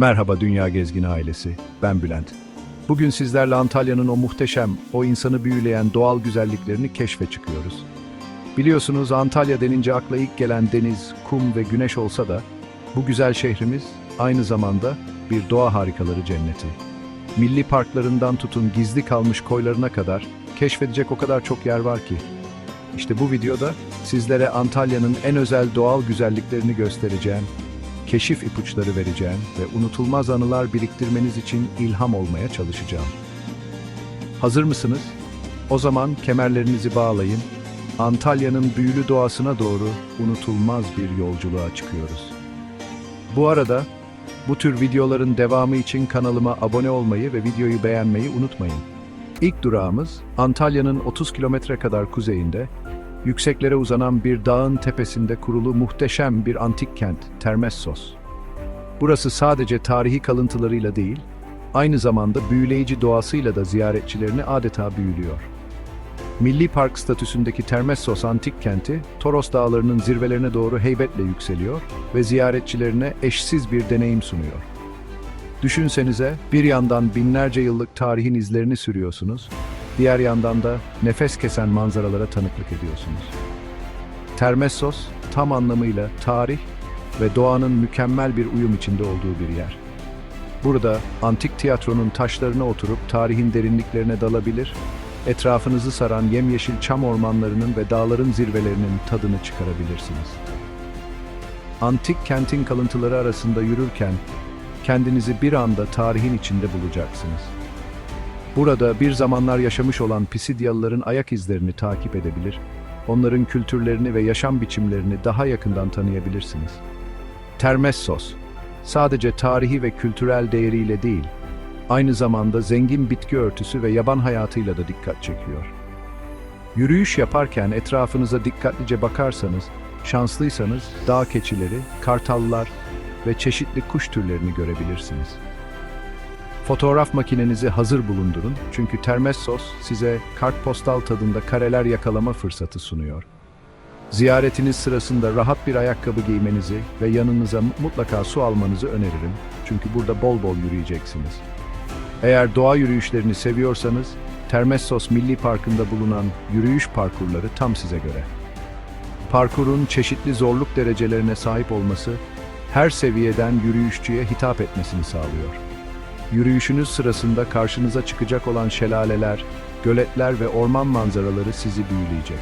Merhaba Dünya Gezgini ailesi, ben Bülent. Bugün sizlerle Antalya'nın o muhteşem, o insanı büyüleyen doğal güzelliklerini keşfe çıkıyoruz. Biliyorsunuz Antalya denince akla ilk gelen deniz, kum ve güneş olsa da, bu güzel şehrimiz aynı zamanda bir doğa harikaları cenneti. Milli parklarından tutun gizli kalmış koylarına kadar keşfedecek o kadar çok yer var ki. İşte bu videoda sizlere Antalya'nın en özel doğal güzelliklerini göstereceğim keşif ipuçları vereceğim ve unutulmaz anılar biriktirmeniz için ilham olmaya çalışacağım. Hazır mısınız? O zaman kemerlerinizi bağlayın. Antalya'nın büyülü doğasına doğru unutulmaz bir yolculuğa çıkıyoruz. Bu arada bu tür videoların devamı için kanalıma abone olmayı ve videoyu beğenmeyi unutmayın. İlk durağımız Antalya'nın 30 kilometre kadar kuzeyinde yükseklere uzanan bir dağın tepesinde kurulu muhteşem bir antik kent, Termessos. Burası sadece tarihi kalıntılarıyla değil, aynı zamanda büyüleyici doğasıyla da ziyaretçilerini adeta büyülüyor. Milli Park statüsündeki Termessos antik kenti, Toros dağlarının zirvelerine doğru heybetle yükseliyor ve ziyaretçilerine eşsiz bir deneyim sunuyor. Düşünsenize, bir yandan binlerce yıllık tarihin izlerini sürüyorsunuz, diğer yandan da nefes kesen manzaralara tanıklık ediyorsunuz. Termessos, tam anlamıyla tarih ve doğanın mükemmel bir uyum içinde olduğu bir yer. Burada antik tiyatronun taşlarına oturup tarihin derinliklerine dalabilir, etrafınızı saran yemyeşil çam ormanlarının ve dağların zirvelerinin tadını çıkarabilirsiniz. Antik kentin kalıntıları arasında yürürken kendinizi bir anda tarihin içinde bulacaksınız. Burada bir zamanlar yaşamış olan Pisidyalıların ayak izlerini takip edebilir, onların kültürlerini ve yaşam biçimlerini daha yakından tanıyabilirsiniz. Termessos, sadece tarihi ve kültürel değeriyle değil, aynı zamanda zengin bitki örtüsü ve yaban hayatıyla da dikkat çekiyor. Yürüyüş yaparken etrafınıza dikkatlice bakarsanız, şanslıysanız dağ keçileri, kartallar ve çeşitli kuş türlerini görebilirsiniz. Fotoğraf makinenizi hazır bulundurun çünkü Termessos size kartpostal tadında kareler yakalama fırsatı sunuyor. Ziyaretiniz sırasında rahat bir ayakkabı giymenizi ve yanınıza mutlaka su almanızı öneririm çünkü burada bol bol yürüyeceksiniz. Eğer doğa yürüyüşlerini seviyorsanız, Termessos Milli Parkı'nda bulunan yürüyüş parkurları tam size göre. Parkurun çeşitli zorluk derecelerine sahip olması, her seviyeden yürüyüşçüye hitap etmesini sağlıyor. Yürüyüşünüz sırasında karşınıza çıkacak olan şelaleler, göletler ve orman manzaraları sizi büyüleyecek.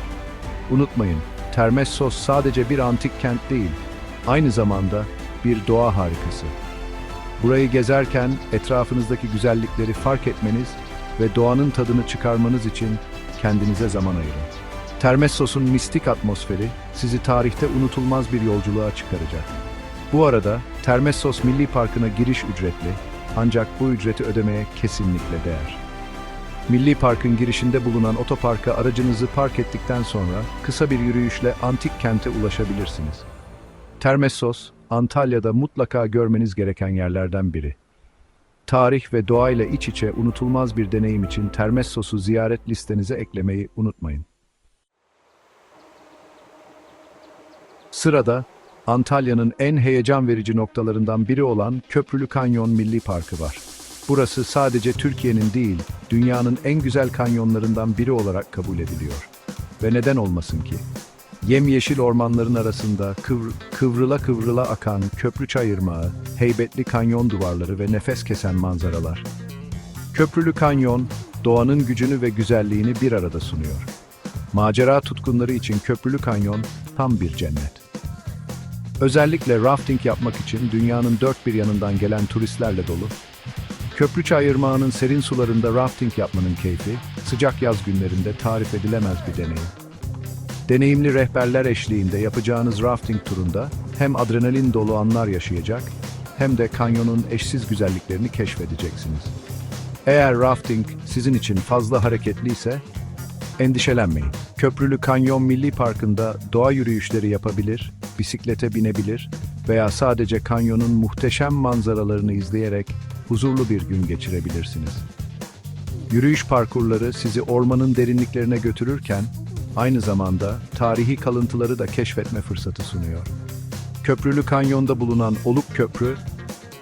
Unutmayın, Termessos sadece bir antik kent değil, aynı zamanda bir doğa harikası. Burayı gezerken etrafınızdaki güzellikleri fark etmeniz ve doğanın tadını çıkarmanız için kendinize zaman ayırın. Termessos'un mistik atmosferi sizi tarihte unutulmaz bir yolculuğa çıkaracak. Bu arada Termessos Milli Parkı'na giriş ücretli ancak bu ücreti ödemeye kesinlikle değer. Milli Park'ın girişinde bulunan otoparka aracınızı park ettikten sonra kısa bir yürüyüşle antik kente ulaşabilirsiniz. Termessos, Antalya'da mutlaka görmeniz gereken yerlerden biri. Tarih ve doğayla iç içe unutulmaz bir deneyim için Termessos'u ziyaret listenize eklemeyi unutmayın. Sırada Antalya'nın en heyecan verici noktalarından biri olan Köprülü Kanyon Milli Parkı var. Burası sadece Türkiye'nin değil, dünyanın en güzel kanyonlarından biri olarak kabul ediliyor. Ve neden olmasın ki? Yemyeşil ormanların arasında kıvr kıvrıla kıvrıla akan köprü çayırmağı, heybetli kanyon duvarları ve nefes kesen manzaralar. Köprülü Kanyon, doğanın gücünü ve güzelliğini bir arada sunuyor. Macera tutkunları için Köprülü Kanyon tam bir cennet. Özellikle rafting yapmak için dünyanın dört bir yanından gelen turistlerle dolu. Köprü Çayırmağı'nın serin sularında rafting yapmanın keyfi, sıcak yaz günlerinde tarif edilemez bir deneyim. Deneyimli rehberler eşliğinde yapacağınız rafting turunda hem adrenalin dolu anlar yaşayacak, hem de kanyonun eşsiz güzelliklerini keşfedeceksiniz. Eğer rafting sizin için fazla hareketliyse, endişelenmeyin. Köprülü Kanyon Milli Parkı'nda doğa yürüyüşleri yapabilir, bisiklete binebilir veya sadece kanyonun muhteşem manzaralarını izleyerek huzurlu bir gün geçirebilirsiniz. Yürüyüş parkurları sizi ormanın derinliklerine götürürken, aynı zamanda tarihi kalıntıları da keşfetme fırsatı sunuyor. Köprülü Kanyon'da bulunan Oluk Köprü,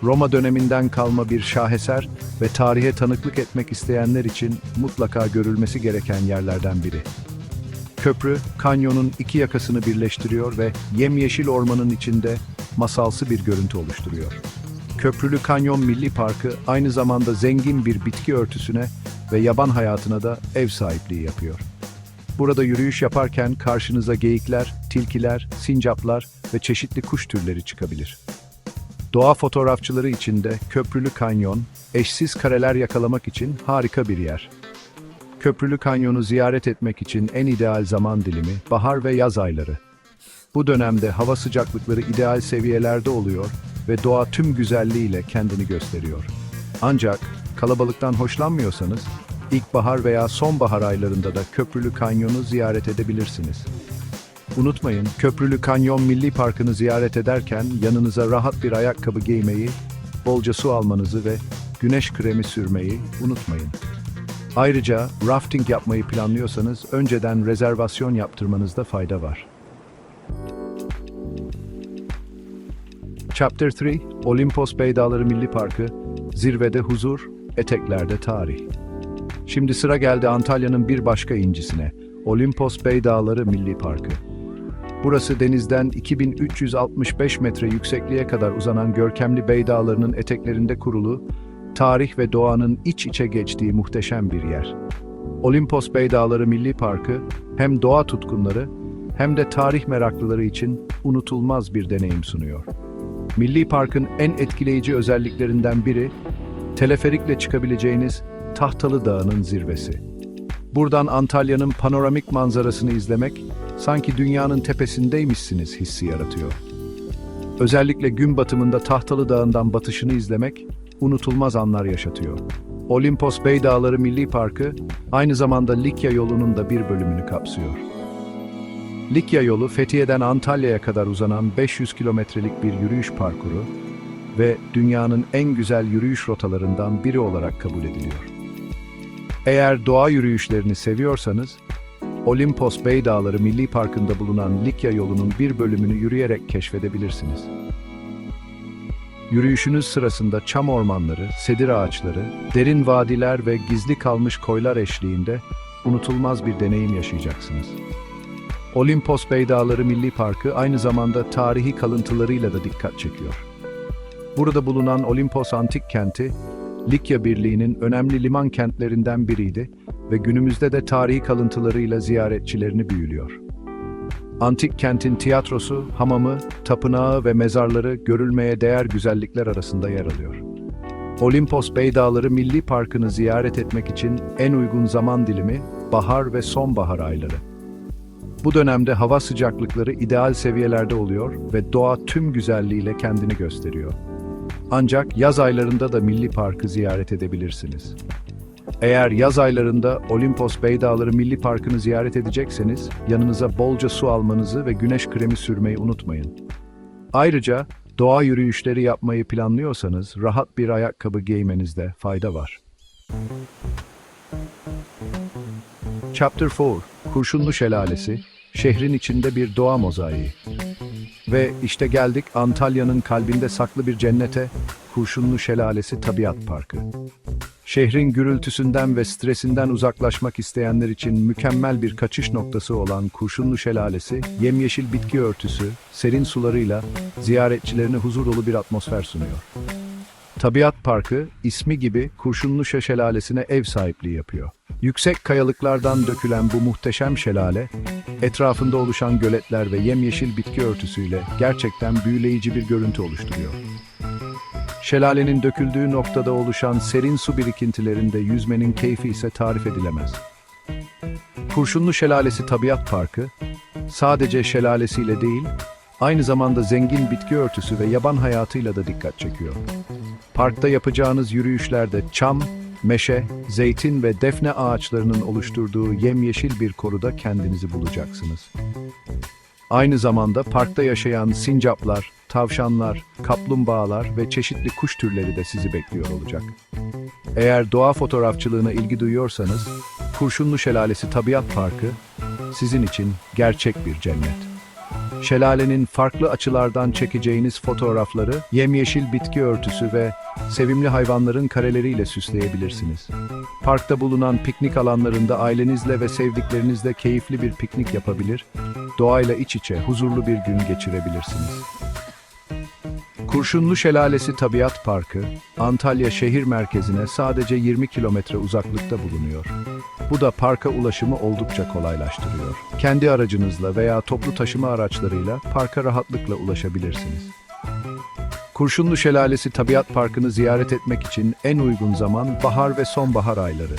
Roma döneminden kalma bir şaheser ve tarihe tanıklık etmek isteyenler için mutlaka görülmesi gereken yerlerden biri. Köprü, kanyonun iki yakasını birleştiriyor ve yemyeşil ormanın içinde masalsı bir görüntü oluşturuyor. Köprülü Kanyon Milli Parkı aynı zamanda zengin bir bitki örtüsüne ve yaban hayatına da ev sahipliği yapıyor. Burada yürüyüş yaparken karşınıza geyikler, tilkiler, sincaplar ve çeşitli kuş türleri çıkabilir. Doğa fotoğrafçıları için de Köprülü Kanyon, eşsiz kareler yakalamak için harika bir yer. Köprülü Kanyon'u ziyaret etmek için en ideal zaman dilimi bahar ve yaz ayları. Bu dönemde hava sıcaklıkları ideal seviyelerde oluyor ve doğa tüm güzelliğiyle kendini gösteriyor. Ancak kalabalıktan hoşlanmıyorsanız ilkbahar veya sonbahar aylarında da Köprülü Kanyon'u ziyaret edebilirsiniz. Unutmayın, Köprülü Kanyon Milli Parkı'nı ziyaret ederken yanınıza rahat bir ayakkabı giymeyi, bolca su almanızı ve güneş kremi sürmeyi unutmayın. Ayrıca rafting yapmayı planlıyorsanız önceden rezervasyon yaptırmanızda fayda var. Chapter 3 Olimpos Bey Dağları Milli Parkı Zirvede huzur, eteklerde tarih. Şimdi sıra geldi Antalya'nın bir başka incisine. Olimpos Bey Dağları Milli Parkı. Burası denizden 2365 metre yüksekliğe kadar uzanan görkemli Bey Dağları'nın eteklerinde kurulu, tarih ve doğanın iç içe geçtiği muhteşem bir yer. Olimpos Bey Dağları Milli Parkı hem doğa tutkunları hem de tarih meraklıları için unutulmaz bir deneyim sunuyor. Milli Park'ın en etkileyici özelliklerinden biri, teleferikle çıkabileceğiniz Tahtalı Dağı'nın zirvesi. Buradan Antalya'nın panoramik manzarasını izlemek, sanki dünyanın tepesindeymişsiniz hissi yaratıyor. Özellikle gün batımında Tahtalı Dağı'ndan batışını izlemek, unutulmaz anlar yaşatıyor. Olimpos Bey Dağları Milli Parkı, aynı zamanda Likya yolunun da bir bölümünü kapsıyor. Likya yolu Fethiye'den Antalya'ya kadar uzanan 500 kilometrelik bir yürüyüş parkuru ve dünyanın en güzel yürüyüş rotalarından biri olarak kabul ediliyor. Eğer doğa yürüyüşlerini seviyorsanız, Olimpos Bey Dağları Milli Parkı'nda bulunan Likya yolunun bir bölümünü yürüyerek keşfedebilirsiniz. Yürüyüşünüz sırasında çam ormanları, sedir ağaçları, derin vadiler ve gizli kalmış koylar eşliğinde unutulmaz bir deneyim yaşayacaksınız. Olimpos Bey Dağları Milli Parkı aynı zamanda tarihi kalıntılarıyla da dikkat çekiyor. Burada bulunan Olimpos Antik Kenti, Likya Birliği'nin önemli liman kentlerinden biriydi ve günümüzde de tarihi kalıntılarıyla ziyaretçilerini büyülüyor. Antik kentin tiyatrosu, hamamı, tapınağı ve mezarları görülmeye değer güzellikler arasında yer alıyor. Olimpos Bey Dağları Milli Parkı'nı ziyaret etmek için en uygun zaman dilimi bahar ve sonbahar ayları. Bu dönemde hava sıcaklıkları ideal seviyelerde oluyor ve doğa tüm güzelliğiyle kendini gösteriyor. Ancak yaz aylarında da Milli Parkı ziyaret edebilirsiniz. Eğer yaz aylarında Olimpos Bey Dağları Milli Parkı'nı ziyaret edecekseniz, yanınıza bolca su almanızı ve güneş kremi sürmeyi unutmayın. Ayrıca doğa yürüyüşleri yapmayı planlıyorsanız rahat bir ayakkabı giymenizde fayda var. Chapter 4 Kurşunlu Şelalesi, şehrin içinde bir doğa mozaiği. Ve işte geldik Antalya'nın kalbinde saklı bir cennete, Kurşunlu Şelalesi Tabiat Parkı. Şehrin gürültüsünden ve stresinden uzaklaşmak isteyenler için mükemmel bir kaçış noktası olan Kurşunlu Şelalesi, yemyeşil bitki örtüsü, serin sularıyla ziyaretçilerine huzur dolu bir atmosfer sunuyor. Tabiat Parkı, ismi gibi Kurşunlu Şelalesi'ne ev sahipliği yapıyor. Yüksek kayalıklardan dökülen bu muhteşem şelale, etrafında oluşan göletler ve yemyeşil bitki örtüsüyle gerçekten büyüleyici bir görüntü oluşturuyor. Şelalenin döküldüğü noktada oluşan serin su birikintilerinde yüzmenin keyfi ise tarif edilemez. Kurşunlu Şelalesi Tabiat Parkı, sadece şelalesiyle değil, aynı zamanda zengin bitki örtüsü ve yaban hayatıyla da dikkat çekiyor. Parkta yapacağınız yürüyüşlerde çam, meşe, zeytin ve defne ağaçlarının oluşturduğu yemyeşil bir koruda kendinizi bulacaksınız. Aynı zamanda parkta yaşayan sincaplar, tavşanlar, kaplumbağalar ve çeşitli kuş türleri de sizi bekliyor olacak. Eğer doğa fotoğrafçılığına ilgi duyuyorsanız, Kurşunlu Şelalesi Tabiat Parkı sizin için gerçek bir cennet. şelalenin farklı açılardan çekeceğiniz fotoğrafları yemyeşil bitki örtüsü ve sevimli hayvanların kareleriyle süsleyebilirsiniz. Parkta bulunan piknik alanlarında ailenizle ve sevdiklerinizle keyifli bir piknik yapabilir, doğayla iç içe huzurlu bir gün geçirebilirsiniz. Kurşunlu Şelalesi Tabiat Parkı, Antalya şehir merkezine sadece 20 kilometre uzaklıkta bulunuyor. Bu da parka ulaşımı oldukça kolaylaştırıyor. Kendi aracınızla veya toplu taşıma araçlarıyla parka rahatlıkla ulaşabilirsiniz. Kurşunlu Şelalesi Tabiat Parkı'nı ziyaret etmek için en uygun zaman bahar ve sonbahar ayları.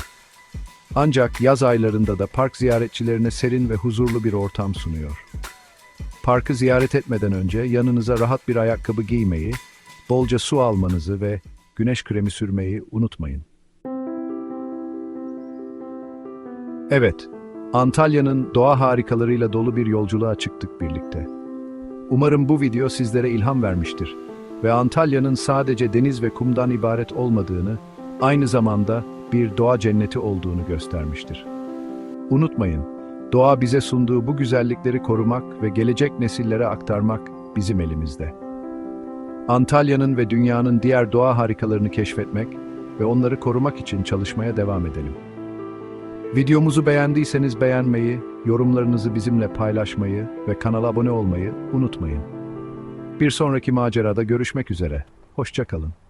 Ancak yaz aylarında da park ziyaretçilerine serin ve huzurlu bir ortam sunuyor. Parkı ziyaret etmeden önce yanınıza rahat bir ayakkabı giymeyi, bolca su almanızı ve güneş kremi sürmeyi unutmayın. Evet, Antalya'nın doğa harikalarıyla dolu bir yolculuğa çıktık birlikte. Umarım bu video sizlere ilham vermiştir ve Antalya'nın sadece deniz ve kumdan ibaret olmadığını, aynı zamanda bir doğa cenneti olduğunu göstermiştir. Unutmayın, doğa bize sunduğu bu güzellikleri korumak ve gelecek nesillere aktarmak bizim elimizde. Antalya'nın ve dünyanın diğer doğa harikalarını keşfetmek ve onları korumak için çalışmaya devam edelim. Videomuzu beğendiyseniz beğenmeyi, yorumlarınızı bizimle paylaşmayı ve kanala abone olmayı unutmayın. Bir sonraki macerada görüşmek üzere. Hoşçakalın.